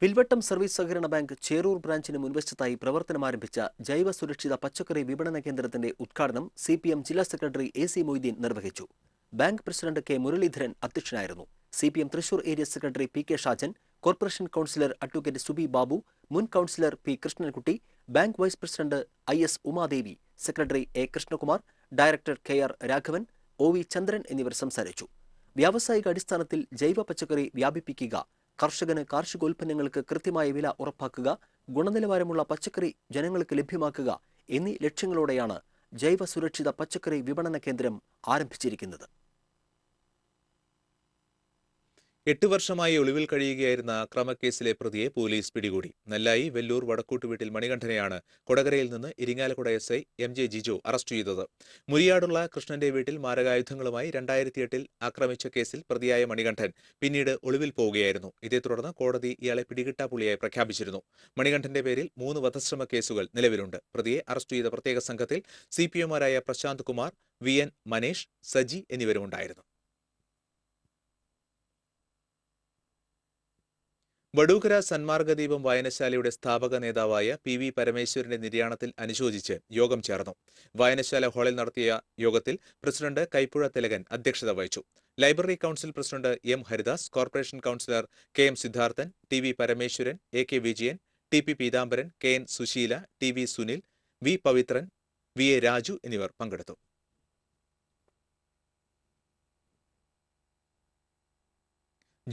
വിൽവട്ടം സർവീസ് സഹകരണ ബാങ്ക് ചേരൂർ ബ്രാഞ്ചിന് മുൻവശത്തായി പ്രവർത്തനം ആരംഭിച്ച ജൈവ സുരക്ഷിത പച്ചക്കറി വിപണന കേന്ദ്രത്തിന്റെ ഉദ്ഘാടനം സി പി എം ജില്ലാ സെക്രട്ടറി എ സി മൊയ്തീൻ നിർവഹിച്ചു. ബാങ്ക് പ്രസിഡന്റ് കെ മുരളീധരൻ അധ്യക്ഷനായിരുന്നു. C P M Thrissur area secretary P K Shajan corporation councillor advocate Subi Babu മുൻ councillor P Krishnankutty bank vice president I S Umadevi secretary A Krishnakumar director K R Raghavan O V Chandran എന്നിവർ സംസാരിച്ചു. വ്യാവസായിക അടിസ്ഥാനത്തിൽ ജൈവ പച്ചക്കറി വ്യാപിപ്പിക്കുക കർഷകന് കാർഷികോൽപ്പന്നങ്ങൾക്ക് കൃത്യമായ വില ഉറപ്പാക്കുക ഗുണനിലവാരമുള്ള പച്ചക്കറി ജനങ്ങൾക്ക് ലഭ്യമാക്കുക എന്നീ ലക്ഷ്യങ്ങളോടെയാണ് ജൈവ സുരക്ഷിത പച്ചക്കറി വിപണന കേന്ദ്രം ആരംഭിച്ചിരിക്കുന്നത്. എട്ട് വർഷമായി ഒളിവിൽ കഴിയുകയായിരുന്ന അക്രമക്കേസിലെ പ്രതിയെ പോലീസ് പിടികൂടി. നെല്ലായി വെല്ലൂർ വടക്കൂട്ട് വീട്ടിൽ മണികണ്ഠനെയാണ് കൊടകരയിൽ നിന്ന് Irinjalakuda S I M J Jiju arrest ചെയ്തത്. മുരിയാടുള്ള കൃഷ്ണന്റെ വീട്ടിൽ മാരകായുധങ്ങളുമായി രണ്ടായിരത്തി എട്ടിൽ ആക്രമിച്ച കേസിൽ പ്രതിയായ മണികണ്ഠൻ പിന്നീട് ഒളിവിൽ പോവുകയായിരുന്നു. ഇതേ തുടർന്ന് കോടതി ഇയാളെ പിടികിട്ടാപ്പുള്ളിയായി പ്രഖ്യാപിച്ചിരുന്നു. മണികണ്ഠന്റെ പേരിൽ മൂന്ന് വധശ്രമ കേസുകൾ നിലവിലുണ്ട്. പ്രതിയെ അറസ്റ്റ് ചെയ്ത പ്രത്യേക സംഘത്തിൽ സി പി എമാരായ പ്രശാന്ത് കുമാർ വി എൻ മനേഷ് സജി എന്നിവരുമുണ്ടായിരുന്നു. വടൂക്കര സന്മാർഗദീപം വായനശാലയുടെ സ്ഥാപക നേതാവായ പി വി പരമേശ്വരന്റെ നിര്യാണത്തിൽ അനുശോചിച്ച് യോഗം ചേർന്നു. വായനശാല ഹാളിൽ നടത്തിയ യോഗത്തിൽ പ്രസിഡന്റ് കൈപ്പുഴ തിലകൻ അധ്യക്ഷത വഹിച്ചു. Library council president M Haridas corporation councillor K M Siddharthan T V Parameswaran A K Vijayan T P Peethambaran K N Susheela T V Sunil V Pavithran V A Raju എന്നിവർ പങ്കെടുത്തു.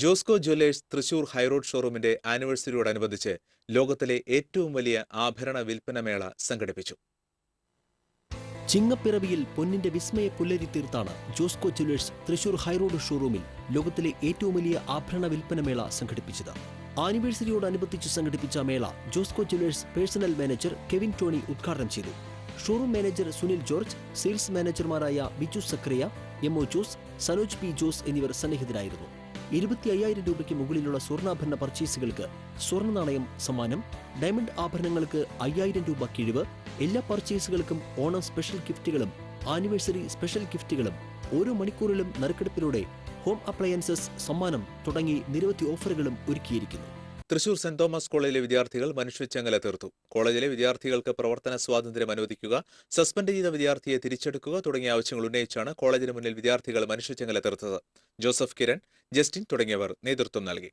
Josco jewellers Thrissur high road ഷോറൂമിന്റെ ആനിവേഴ്സറിയോടനുബന്ധിച്ച് ലോകത്തിലെ ഏറ്റവും വലിയ ആഭരണ വിൽപ്പന മേള സംഘടിപ്പിച്ചു. ചിങ്ങപ്പിറവിയിൽ പൊന്നിന്റെ വിസ്മയ പുല്ലരി തീർത്താണ് Josco jewellers Thrissur high road ഷോറൂമിൽ ലോകത്തിലെ ഏറ്റവും വലിയ ആഭരണ വിൽപ്പന മേള സംഘടിപ്പിച്ചത്. ആനിവേഴ്സറിയോടനുബന്ധിച്ച് സംഘടിപ്പിച്ച മേള Josco jewellers personal manager Kevin Tony ഉദ്ഘാടനം ചെയ്തു. Showroom manager Sunil George sales മാനേജർമാരായ Biju Zachariah M O Jose Sanoj P Jose എന്നിവർ സന്നിഹിതരായിരുന്നു. ഇരുപത്തി അയ്യായിരം രൂപയ്ക്ക് മുകളിലുള്ള സ്വർണാഭരണ പർച്ചേസുകൾക്ക് സ്വർണ നാണയം സമ്മാനം ഡയമണ്ട് ആഭരണങ്ങൾക്ക് അയ്യായിരം രൂപ കിഴിവ് എല്ലാ പർച്ചേസുകൾക്കും ഓണം സ്പെഷ്യൽ ഗിഫ്റ്റുകളും ആനിവേഴ്സറി സ്പെഷ്യൽ ഗിഫ്റ്റുകളും ഓരോ മണിക്കൂറിലും നറുക്കെടുപ്പിലൂടെ ഹോം അപ്ലയൻസസ് സമ്മാനം തുടങ്ങി നിരവധി ഓഫറുകളും ഒരുക്കിയിരിക്കുന്നു. തൃശൂർ സെന്റ് തോമസ് കോളേജിലെ വിദ്യാർത്ഥികൾ മനുഷ്യച്ചങ്ങല തീർത്തു. കോളേജിലെ വിദ്യാർത്ഥികൾക്ക് പ്രവർത്തന സ്വാതന്ത്ര്യം അനുവദിക്കുക സസ്പെൻഡ് ചെയ്ത വിദ്യാർത്ഥിയെ തിരിച്ചെടുക്കുക തുടങ്ങിയ ആവശ്യങ്ങൾ ഉന്നയിച്ചാണ് കോളേജിന് മുന്നിൽ വിദ്യാർത്ഥികൾ മനുഷ്യച്ചങ്ങല തീർത്തത്. ജോസഫ് കിരൺ ജസ്റ്റിൻ തുടങ്ങിയവർ നേതൃത്വം നൽകി.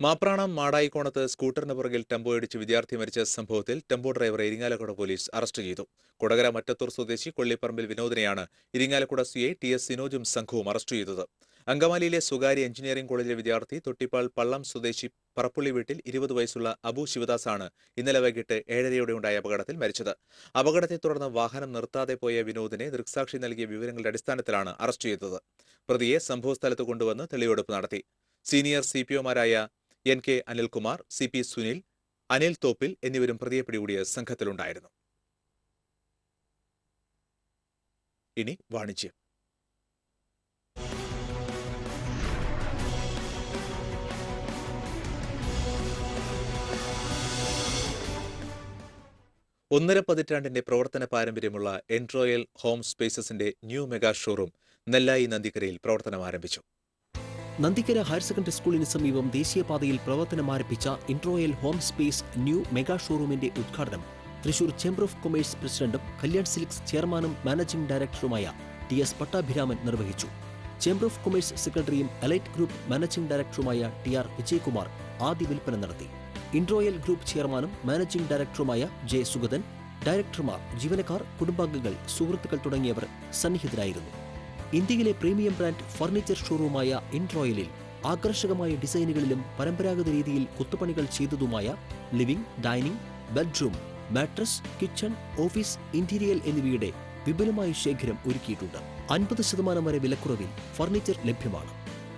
മാപ്രാണം മാടായിക്കോണത്ത് സ്കൂട്ടറിന് പുറകിൽ ടെമ്പോ ഇടിച്ച് വിദ്യാർത്ഥി മരിച്ച സംഭവത്തിൽ ടെമ്പോ ഡ്രൈവറെ ഇരിങ്ങാലക്കുട പോലീസ് അറസ്റ്റ് ചെയ്തു. കൊടകര മറ്റത്തൂർ സ്വദേശി കൊള്ളിപ്പറമ്പിൽ വിനോദിനെയാണ് Irinjalakuda C I T S സിനോജും സംഘവും അറസ്റ്റ് ചെയ്തത്. അങ്കമാലിയിലെ സ്വകാര്യ എഞ്ചിനീയറിംഗ് കോളേജിലെ വിദ്യാർത്ഥി തൊട്ടിപ്പാൾ പള്ളം സ്വദേശി പറപ്പുള്ളി വീട്ടിൽ ഇരുപത് വയസ്സുള്ള അബു ശിവദാസാണ് ഇന്നലെ വൈകിട്ട് ഏഴരയോടെ ഉണ്ടായ അപകടത്തിൽ മരിച്ചത്. അപകടത്തെ തുടർന്ന് വാഹനം നിർത്താതെ പോയ വിനോദിനെ ദൃക്സാക്ഷി നൽകിയ വിവരങ്ങളുടെ അടിസ്ഥാനത്തിലാണ് അറസ്റ്റ് ചെയ്തത്. പ്രതിയെ സംഭവസ്ഥലത്ത് കൊണ്ടുവന്ന് തെളിവെടുപ്പ് നടത്തി. Senior C P ഒമാരായ N K Anilkumar C P Sunil Anil Thoppil എന്നിവരും പ്രതിയെ പിടികൂടിയ സംഘത്തിലുണ്ടായിരുന്നു. ഇനി വാണിജ്യം. ഒന്നര പതിറ്റാണ്ടിന്റെ പ്രവർത്തന പാരമ്പര്യമുള്ള എൻട്രോയൽ ഹോം സ്പേസസിന്റെ ന്യൂ മെഗാ ഷോറൂം നെല്ലായി നന്ദിക്കരയിൽ പ്രവർത്തനം ആരംഭിച്ചു. നന്ദിക്കര ഹയർ സെക്കൻഡറി സ്കൂളിന് സമീപം ദേശീയപാതയിൽ പ്രവർത്തനം ആരംഭിച്ച Introyal home space new mega ഷോറൂമിന്റെ ഉദ്ഘാടനം തൃശൂർ ചേംബർ ഓഫ് കൊമേഴ്സ് പ്രസിഡന്റും കല്യാൺ സിൽക്സ് ചെയർമാനും മാനേജിംഗ് ഡയറക്ടറുമായ ടി എസ് പട്ടാഭിരാമൻ നിർവഹിച്ചു. ചേംബർ ഓഫ് കൊമേഴ്സ് സെക്രട്ടറിയും അലൈറ്റ് ഗ്രൂപ്പ് മാനേജിംഗ് ഡയറക്ടറുമായ ടി ആർ വിജയകുമാർ ആദ്യ വിൽപ്പന നടത്തി. ഇൻട്രോയൽ ഗ്രൂപ്പ് ചെയർമാനും മാനേജിംഗ് ഡയറക്ടറുമായ ജെ സുഗതൻ ഡയറക്ടർമാർ ജീവനക്കാർ കുടുംബാംഗങ്ങൾ സുഹൃത്തുക്കൾ തുടങ്ങിയവർ സന്നിഹിതരായിരുന്നു. ഇന്ത്യയിലെ പ്രീമിയം ബ്രാൻഡ് ഫർണിച്ചർ ഷോറൂമായ ഇൻട്രോയലിൽ ആകർഷകമായ ഡിസൈനുകളിലും പരമ്പരാഗത രീതിയിൽ കുത്തുപണികൾ ചെയ്തതുമായ living dining bedroom mattress kitchen office interior എന്നിവയുടെ വിപുലമായ ശേഖരം ഒരുക്കിയിട്ടുണ്ട്. അൻപത് ശതമാനം വരെ വിലക്കുറവിൽ ഫർണിച്ചർ ലഭ്യമാണ്.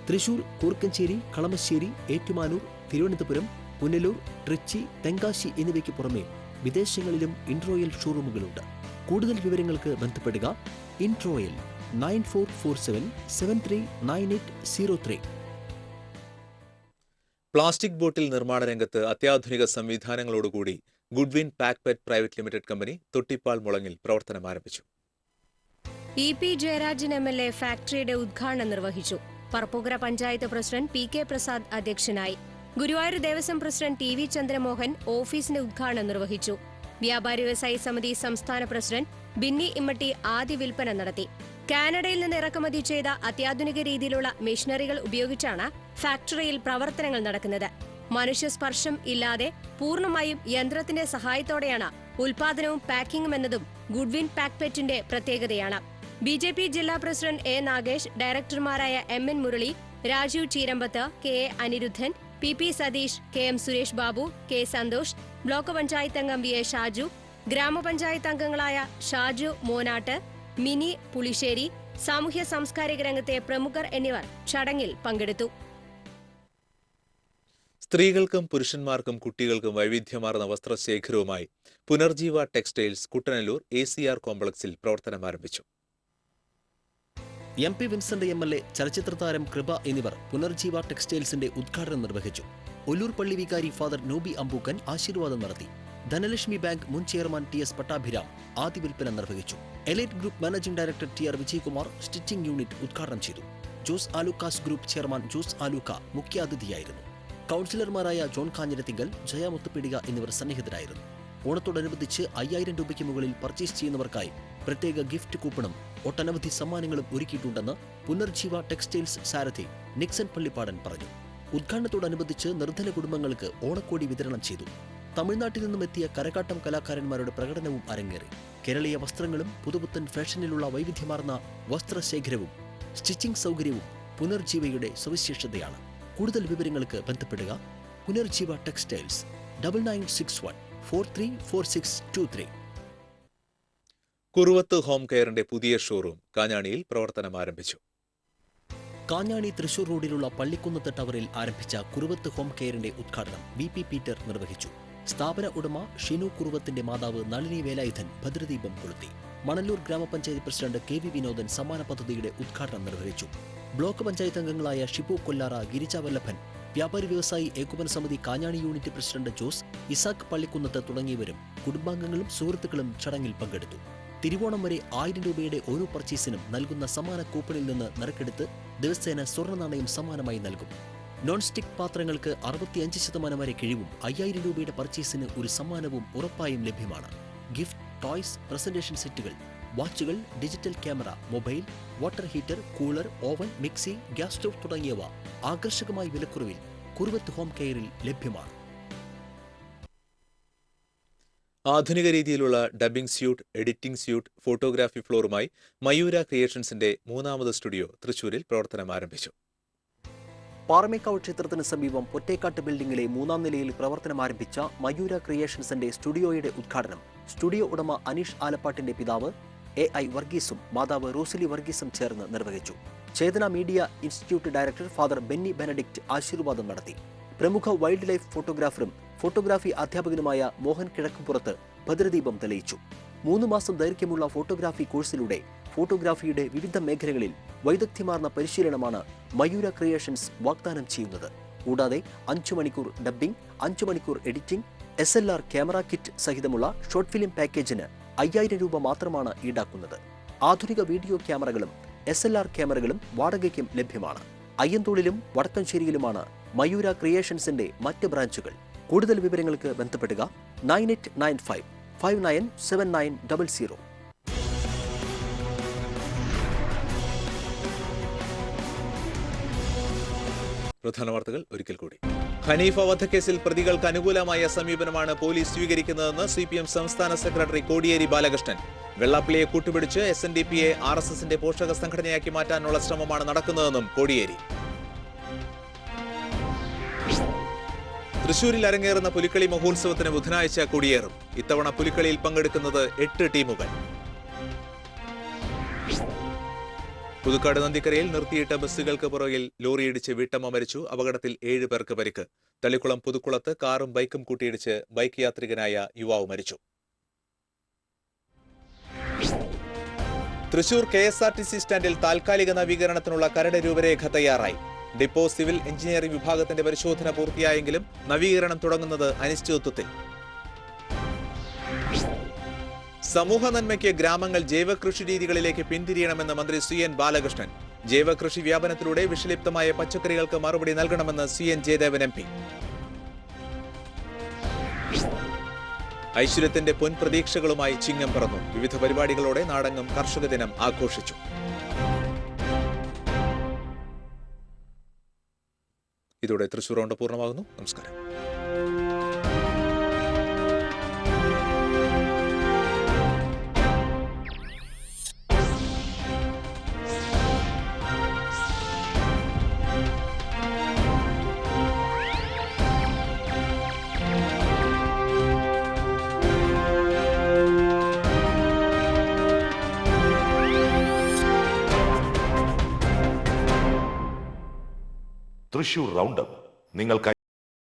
തൃശൂർ കൂർക്കഞ്ചേരി കളമശ്ശേരി ഏറ്റുമാനൂർ തിരുവനന്തപുരം പുനലൂർ ട്രിച്ചി തെങ്കാശി എന്നിവയ്ക്ക് പുറമെ വിദേശങ്ങളിലും ഇൻട്രോയൽ ഷോറൂമുകളുണ്ട്. കൂടുതൽ വിവരങ്ങൾക്ക് ബന്ധപ്പെടുക Introyal nine four four seven seven three nine eight zero three. Plastic bottle നിർമ്മാണ രംഗത്ത് അത്യാധുനിക സംവിധാനങ്ങളോടുകൂടി Goodwin Pacpet private limited company Thottippal മുളങ്ങിൽ പ്രവർത്തനം ആരംഭിച്ചു. E P Jayarajan M L A ഫാക്ടറിയുടെ ഉദ്ഘാടനം നിർവഹിച്ചു. Parappookkara panchayat president P K Prasad അധ്യക്ഷനായി. Guruvayur Devaswom president T V Chandramohan ഓഫീസിന്റെ ഉദ്ഘാടനം നിർവഹിച്ചു. വ്യാപാരി വ്യവസായി സമിതി സംസ്ഥാന പ്രസിഡന്റ് ബിന്നി ഇമ്മട്ടി ആദ്യ വിൽപ്പന നടത്തി. കാനഡയിൽ നിന്ന് ഇറക്കുമതി ചെയ്ത അത്യാധുനിക രീതിയിലുള്ള മെഷീനറികൾ ഉപയോഗിച്ചാണ് ഫാക്ടറിയിൽ പ്രവർത്തനങ്ങൾ നടക്കുന്നത്. മനുഷ്യസ്പർശം ഇല്ലാതെ പൂർണമായും യന്ത്രത്തിന്റെ സഹായത്തോടെയാണ് ഉൽപാദനവും പാക്കിംഗും എന്നതും ഗുഡ്വിൻ പാക്പെറ്റിന്റെ പ്രത്യേകതയാണ്. ബി ജെ പി ജില്ലാ president A Nagesh ഡയറക്ടർമാരായ M N Murali Rajeev Cheerambath K A Anirudhan P P Satheesh K M Suresh Babu K Santhosh block panchayat അംഗം വി എ ഷാജു ഗ്രാമപഞ്ചായത്ത് അംഗങ്ങളായ ഷാജു മോനാട്ട് മിനി പുളിശ്ശേരി സാമൂഹ്യ സാംസ്കാരിക രംഗത്തെ പ്രമുഖർ എന്നിവർ ചടങ്ങിൽ പങ്കെടുത്തു. സ്ത്രീകൾക്കും പുരുഷന്മാർക്കും കുട്ടികൾക്കും വൈവിധ്യമാർന്ന വസ്ത്രശേഖരവുമായി Punarjeeva textiles Kuttanellur A C R കോംപ്ലക്സിൽ പ്രവർത്തനം ആരംഭിച്ചു M P Vincent M L A ചലച്ചിത്ര താരം കൃപ എന്നിവർ പുനർജീവ ടെക്സ്റ്റൈൽസിന്റെ ഉദ്ഘാടനം നിർവഹിച്ചു. ഒല്ലൂർ പള്ളി വികാരി ഫാദർ നോബി അമ്പൂക്കൻ ആശീർവാദം നടത്തി. ധനലക്ഷ്മി ബാങ്ക് മുൻ ചെയർമാൻ ടി എസ് പട്ടാഭിരാം ആദ്യ വിൽപ്പന നിർവഹിച്ചു. Elite group managing director T R Vijayakumar stitching unit ഉദ്ഘാടനം ചെയ്തു. ജോസ് ആലൂക്കാസ് ഗ്രൂപ്പ് ചെയർമാൻ ജോസ് ആലൂക്ക മുഖ്യാതിഥിയായിരുന്നു. കൗൺസിലർമാരായ ജോൺ കാഞ്ഞിരത്തിങ്കൽ ജയ മുത്തുപിടിക എന്നിവർ സന്നിഹിതരായിരുന്നു. ഓണത്തോടനുബന്ധിച്ച് അയ്യായിരം രൂപയ്ക്ക് മുകളിൽ പർച്ചേസ് ചെയ്യുന്നവർക്കായി പ്രത്യേക ഗിഫ്റ്റ് കൂപ്പണും ഒട്ടനവധി സമ്മാനങ്ങളും ഒരുക്കിയിട്ടുണ്ടെന്ന് പുനർജീവ ടെക്സ്റ്റൈൽസ് സാരഥി നിക്സൺ പള്ളിപ്പാടൻ പറഞ്ഞു. ഉദ്ഘാടനത്തോടനുബന്ധിച്ച് നിർധന കുടുംബങ്ങൾക്ക് ഓണക്കോടി വിതരണം ചെയ്തു. തമിഴ്നാട്ടിൽ നിന്നും എത്തിയ കരകാട്ടം കലാകാരന്മാരുടെ പ്രകടനവും അരങ്ങേറി. കേരളീയ വസ്ത്രങ്ങളും പുതുപുത്തൻ ഫാഷനിലുള്ള വൈവിധ്യമാർന്ന വസ്ത്രശേഖരവും സ്റ്റിച്ചിംഗ് സൗകര്യവും പുനർജീവയുടെ സവിശേഷതയാണ്. കൂടുതൽ വിവരങ്ങൾക്ക് ബന്ധപ്പെടുക Punarjeeva textiles double nine six one four three four six two three. Kuruvath home കെയറിന്റെ പുതിയ ഷോറൂം കാഞ്ഞാണിയിൽ പ്രവർത്തനം ആരംഭിച്ചു. കാഞ്ഞാണി തൃശൂർ റോഡിലുള്ള പള്ളിക്കുന്നത്ത് ടവറിൽ ആരംഭിച്ച കുറുവത്ത് ഹോം കെയറിന്റെ ഉദ്ഘാടനം വി പി പീറ്റർ നിർവഹിച്ചു. സ്ഥാപന ഉടമ ഷിനു കുറുവത്തിന്റെ മാതാവ് നളിനി വേലായുധൻ ഭദ്രദീപം കൊളുത്തി. മണലൂർ ഗ്രാമപഞ്ചായത്ത് പ്രസിഡന്റ് കെ വി വിനോദൻ സമ്മാന പദ്ധതിയുടെ ഉദ്ഘാടനം നിർവഹിച്ചു. ബ്ലോക്ക് പഞ്ചായത്ത് അംഗങ്ങളായ ഷിബു കൊല്ലാറ ഗിരിജ വല്ലഭൻ വ്യാപാരി വ്യവസായി ഏകോപന സമിതി കാഞ്ഞാണി യൂണിറ്റ് പ്രസിഡന്റ് ജോസ് ഇസാഖ് പള്ളിക്കുന്നത്ത് തുടങ്ങിയവരും കുടുംബാംഗങ്ങളും സുഹൃത്തുക്കളും ചടങ്ങിൽ പങ്കെടുത്തു. തിരുവോണം വരെ ആയിരം രൂപയുടെ ഓരോ പർച്ചേസിനും നൽകുന്ന സമാന കൂപ്പണിൽ നിന്ന് നറുക്കെടുത്ത് ദിവസേന സ്വർണ നാണയം സമ്മാനമായി നൽകും. നോൺ സ്റ്റിക് പാത്രങ്ങൾക്ക് അറുപത്തിയഞ്ച് ശതമാനം വരെ കിഴിവും അയ്യായിരം രൂപയുടെ പർച്ചേസിന് ഒരു സമ്മാനവും ഉറപ്പായും ലഭ്യമാണ്. ഗിഫ്റ്റ് ടോയ്സ് പ്രസന്റേഷൻ സെറ്റുകൾ വാച്ചുകൾ digital camera mobile water heater cooler oven mixie gas stove തുടങ്ങിയവ ആകർഷകമായ വിലക്കുറവിൽ കുറുവത്ത് ഹോം കെയറിൽ ലഭ്യമാണ്. ആധുനിക രീതിയിലുള്ള dubbing suite editing suite photography ഫ്ലോറുമായി Mayura ക്രിയേഷൻസിന്റെ മൂന്നാമത് സ്റ്റുഡിയോ തൃശൂരിൽ പ്രവർത്തനം ആരംഭിച്ചു. പാറമേക്കാവ് ക്ഷേത്രത്തിന് സമീപം പൊറ്റേക്കാട്ട് ബിൽഡിംഗിലെ മൂന്നാം നിലയിൽ പ്രവർത്തനം ആരംഭിച്ച മയൂര ക്രിയേഷൻസിന്റെ സ്റ്റുഡിയോയുടെ ഉദ്ഘാടനം സ്റ്റുഡിയോ ഉടമ അനീഷ് ആലപ്പാട്ടിന്റെ പിതാവ് എ ഐ വർഗീസും മാതാവ് റോസിലി വർഗീസും ചേർന്ന് നിർവഹിച്ചു. Chetana media institute director father Benny Benedict ആശീർവാദം നടത്തി. പ്രമുഖ വൈൽഡ് ലൈഫ് ഫോട്ടോഗ്രാഫറും ഫോട്ടോഗ്രാഫി അധ്യാപകനുമായ മോഹൻ കിഴക്കുപുറത്ത് ഭദ്രദീപം തെളിയിച്ചു. മൂന്ന് മാസം ദൈർഘ്യമുള്ള ഫോട്ടോഗ്രാഫി കോഴ്സിലൂടെ ഫോട്ടോഗ്രാഫിയുടെ വിവിധ മേഖലകളിൽ വൈദഗ്ധ്യമാർന്ന പരിശീലനമാണ് മയൂര ക്രിയേഷൻസ് വാഗ്ദാനം ചെയ്യുന്നത്. കൂടാതെ അഞ്ചു മണിക്കൂർ ഡബ്ബിംഗ് അഞ്ചു മണിക്കൂർ editing S L R camera kit സഹിതമുള്ള short film പാക്കേജിന് അയ്യായിരം രൂപ മാത്രമാണ് ഈടാക്കുന്നത്. ആധുനിക വീഡിയോ ക്യാമറകളും എസ് എൽ ആർ ക്യാമറകളും വാടകയ്ക്കും ലഭ്യമാണ്. അയ്യന്തോളിലും വടക്കഞ്ചേരിയിലുമാണ് മയൂര ക്രിയേഷൻസിന്റെ മറ്റ് ബ്രാഞ്ചുകൾ. കൂടുതൽ വിവരങ്ങൾക്ക് ബന്ധപ്പെടുക nine eight nine five five nine seven nine double zero. പ്രധാന വാർത്തകൾ ഒരിക്കൽ കൂടി. ഹനീഫ വധക്കേസിൽ പ്രതികൾക്ക് അനുകൂലമായ സമീപനമാണ് പോലീസ് സ്വീകരിക്കുന്നതെന്ന് സി പി എം സംസ്ഥാന സെക്രട്ടറി കോടിയേരി ബാലകൃഷ്ണൻ. വെള്ളാപ്പിളിയെ കൂട്ടുപിടിച്ച് എസ് എൻ ഡി പിയെ ആർ എസ് എസിന്റെ പോഷക സംഘടനയാക്കി മാറ്റാനുള്ള ശ്രമമാണ് നടക്കുന്നതെന്നും കോടിയേരി. തൃശൂരിൽ അരങ്ങേറുന്ന പുലിക്കളി മഹോത്സവത്തിന് ബുധനാഴ്ച കൊടിയേറും. ഇത്തവണ പുലിക്കളിയിൽ പങ്കെടുക്കുന്നത് എട്ട് ടീമുകൾ. പുതുക്കാട് നന്ദിക്കരയിൽ നിർത്തിയിട്ട ബസ്സുകൾക്ക് പുറകിൽ ലോറിയിടിച്ച് വീട്ടമ്മ മരിച്ചു. അപകടത്തിൽ ഏഴ് പേർക്ക് പരിക്ക്. തളിക്കുളം പുതുക്കുളത്ത് കാറും ബൈക്കും കൂട്ടിയിടിച്ച് ബൈക്ക് യാത്രികനായ യുവാവ് മരിച്ചു. Thrissur K S R T C സ്റ്റാൻഡിൽ താൽക്കാലിക നവീകരണത്തിനുള്ള കരട് രൂപരേഖ തയ്യാറായി. ഡിപ്പോ സിവിൽ എഞ്ചിനീയറിംഗ് വിഭാഗത്തിന്റെ പരിശോധന പൂർത്തിയായെങ്കിലും നവീകരണം തുടങ്ങുന്നത് അനിശ്ചിതത്വത്തിൽ. സമൂഹ നന്മയ്ക്ക് ഗ്രാമങ്ങൾ ജൈവകൃഷി രീതികളിലേക്ക് പിന്തിരിയണമെന്ന് മന്ത്രി സി എൻ ബാലകൃഷ്ണൻ. ജൈവകൃഷി വ്യാപനത്തിലൂടെ വിഷലിപ്തമായ പച്ചക്കറികൾക്ക് മറുപടി നൽകണമെന്ന് C N Jayadevan M P. ഐശ്വര്യത്തിന്റെ പൊൻപ്രതീക്ഷകളുമായി ചിങ്ങം പറന്നു. വിവിധ പരിപാടികളോടെ നാടങ്ങും കർഷക ദിനം ആഘോഷിച്ചു. ഇതോടെ തൃശ്ശൂർ റൗണ്ട് പൂർണമാകുന്നു. നമസ്കാരം. തൃശൂർ റൗണ്ടപ്പ്. നിങ്ങൾക്ക്